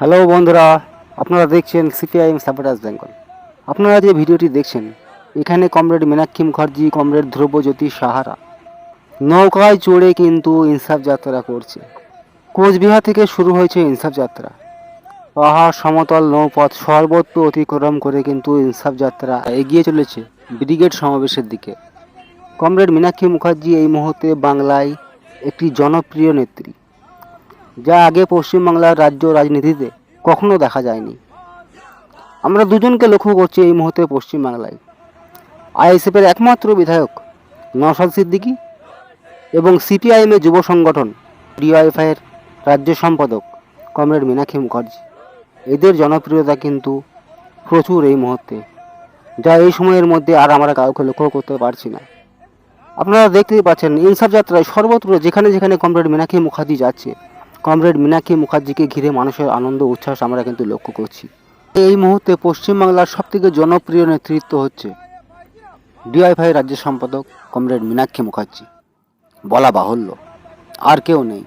Hello বন্ধুরা, আপনারা দেখছেন সিপিআইএম সাপোর্টার্স বেঙ্গল আপনারা যে ভিডিওটি দেখছেন, এখানে কমরেড মীনাক্ষী মুখার্জি, কমরেড ধ্রুবজ্যোতি সাহারা। নৌকায় চড়ে কিন্তু ইনসাফ যাত্রা করছে। কোচবিহার থেকে শুরু হয়েছে ইনসাফ যাত্রা। পাহাড়, সমতল নৌপথ সর্বত্র অতিক্রম করে কিন্তু ইনসাফ যাত্রা এগিয়ে চলেছে ব্রিগেড সমাবেশের দিকে। কমরেড মীনাক্ষী মুখার্জি এই মুহূর্তে বাংলায় একটি জনপ্রিয় নেত্রী। যা আগে পশ্চিমবাংলার রাজ্য রাজনীতিতে কখনো দেখা যায়নি। আমরা দুজনকে লক্ষ্য করছি এই মুহূর্তে পশ্চিমবাংলায়। আইএসএফের একমাত্র বিধায়ক নওশাদ সিদ্দিকী এবং সিপিআইএমের যুব সংগঠন ডিওয়াইফাইয়ের রাজ্য সম্পাদক কমরেড মীনাক্ষী মুখার্জি। এদের জনপ্রিয়তা কিন্তু প্রচুর এই মুহূর্তে, যা এই সময়ের মধ্যে আর আমরা কাউকে লক্ষ্য করতে পারছি না। আপনারা দেখতেই পাচ্ছেন, ইনসাফ যাত্রায় সর্বত্র যেখানে যেখানে কমরেড মীনাক্ষী মুখার্জি যাচ্ছে কমরেড মীনাক্ষী মুখার্জিকে ঘিরে মানুষের আনন্দ উচ্ছ্বাস আমরা কিন্তু লক্ষ্য করছি। এই মুহূর্তে পশ্চিমবাংলার সবথেকে জনপ্রিয় নেতৃত্ব হচ্ছে ডিআইফাই রাজ্য সম্পাদক কমরেড মিনাক্ষী মুখার্জি। বলা বাহুল্য। আর কেউ নেই।